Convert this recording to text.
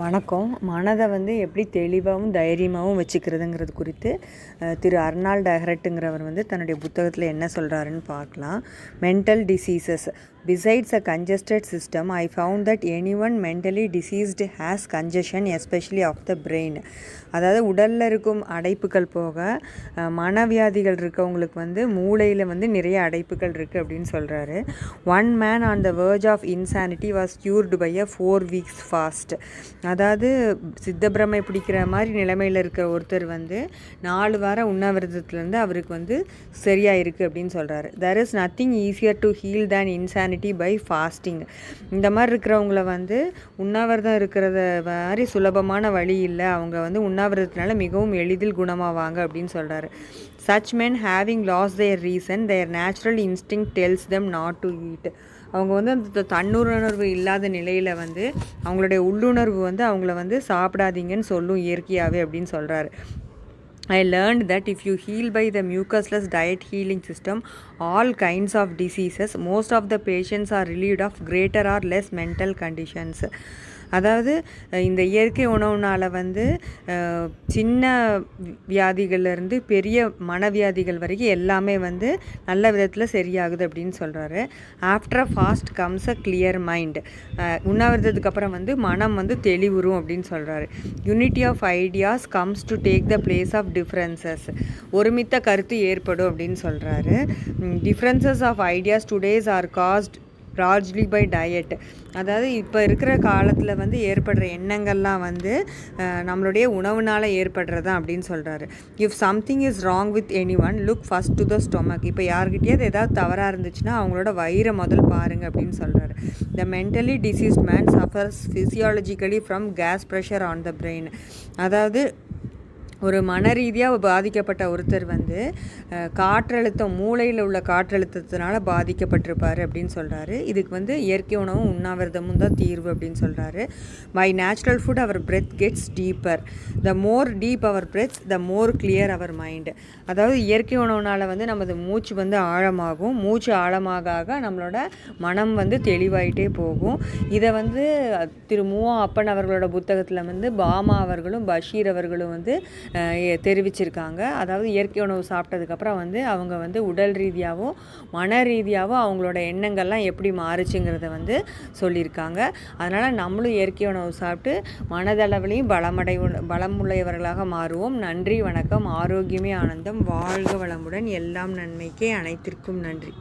வணக்கம். மனதை வந்து எப்படி தெளிவாகவும் தைரியமாகவும் வச்சுக்கிறதுங்கிறது குறித்து திரு அர்னால் அஹரட்டுங்கிறவர் வந்து தன்னுடைய புத்தகத்தில் என்ன சொல்கிறாருன்னு பார்க்கலாம். Mental diseases besides a congested system I found that any one mentally diseased has congestion especially of the brain அதாவது உடலில் இருக்கும் அடைப்புகள் போக மனவியாதிகள் இருக்கவங்களுக்கு வந்து மூளையில் வந்து நிறைய அடைப்புகள் இருக்குது அப்படின்னு சொல்கிறாரு one man on the verge of insanity was cured by a four weeks fast அதாவது சித்தப்பிரமை பிடிக்கிற மாதிரி நிலைமையில் இருக்கிற ஒருத்தர் வந்து நாலு வாரம் உண்ணாவிரதத்துலேருந்து அவருக்கு வந்து சரியாக இருக்குது அப்படின்னு சொல்கிறாரு there is nothing easier to heal than insanity by fasting இந்த மாதிரி இருக்கிறவங்கள வந்து உண்ணாவிரதம் இருக்கிறத மாதிரி சுலபமான வழி இல்லை. அவங்க வந்து உண்ணாவிரதத்தினால மிகவும் எளிதில் குணமாவாங்க அப்படின்னு சொல்கிறாரு such men having lost their reason their natural instinct tells them not to eat அவங்க வந்து அந்த தன்னுணர்வு இல்லாத நிலையில் வந்து அவங்களுடைய உள்ளுணர்வு வந்து அவங்கள வந்து சாப்பிடாதீங்கன்னு சொல்லும் இயற்கையாகவே அப்படின்னு சொல்கிறாரு I learned that if you heal by the mucusless diet healing system all kinds of diseases, most of the patients are relieved of greater or less mental conditions. அதாவது இந்த இயற்கை உணவுனால் வந்து சின்ன வியாதிகள்லேருந்து பெரிய மனவியாதிகள் வரைக்கும் எல்லாமே வந்து நல்ல விதத்தில் சரியாகுது அப்படின்னு சொல்கிறாரு after fast comes a clear mind உண்ணாவிரதத்துக்கு அப்புறம் வந்து மனம் வந்து தெளிவுறும் அப்படின்னு சொல்கிறாரு unity of ideas comes to take the place of differences ஒருமித்த கருத்து ஏற்படும் அப்படின்னு சொல்கிறாரு differences of ideas today's are caused largely by diet அதாவது இப்போ இருக்கிற காலத்தில் வந்து ஏற்படுற எண்ணங்கள்லாம் வந்து நம்மளுடைய உணவுனால் ஏற்படுறது அப்படின்னு சொல்கிறாரு if something is wrong with any one look first to the stomach இப்போ யார்கிட்டயாவது ஏதாவது தவறாக இருந்துச்சுன்னா அவங்களோட வயிறை முதல் பாருங்க அப்படின்னு சொல்கிறாரு the mentally diseased man suffers physiologically from gas pressure on the brain அதாவது ஒரு மன ரீதியாக பாதிக்கப்பட்ட ஒருத்தர் வந்து காற்றழுத்தம் மூளையில் உள்ள காற்றழுத்தத்தினால பாதிக்கப்பட்டிருப்பார் அப்படின்னு சொல்கிறாரு இதுக்கு வந்து இயற்கை உணவும் உண்ணாவிரதமும் தான் தீர்வு அப்படின்னு சொல்கிறாரு by natural food our breath gets deeper the more deep our breaths the more clear our mind அதாவது இயற்கை உணவுனால் வந்து நமது மூச்சு வந்து ஆழமாகும். மூச்சு ஆழமாக ஆக நம்மளோட மனம் வந்து தெளிவாயிட்டே போகும். இதை வந்து திரு மூவா அப்பன் அவர்களோட புத்தகத்தில் வந்து பாமா அவர்களும் பஷீர் அவர்களும் வந்து தெரிவிச்சிருக்காங்க. அதாவது இயற்கை உணவு சாப்பிட்டதுக்கப்புறம் வந்து அவங்க வந்து உடல் ரீதியாகவும் மன ரீதியாகவும் அவங்களோட எண்ணங்கள்லாம் எப்படி மாறுச்சுங்கிறத வந்து சொல்லியிருக்காங்க. அதனால் நம்மளும் இயற்கை உணவு சாப்பிட்டு மனதளவிலையும் பலமடை பலமுள்ளவர்களாக மாறுவோம். நன்றி வணக்கம். ஆரோக்கியமே ஆனந்தம். வாழ்க வளமுடன். எல்லாம் நன்மைக்கே அனைத்திற்கும் நன்றி.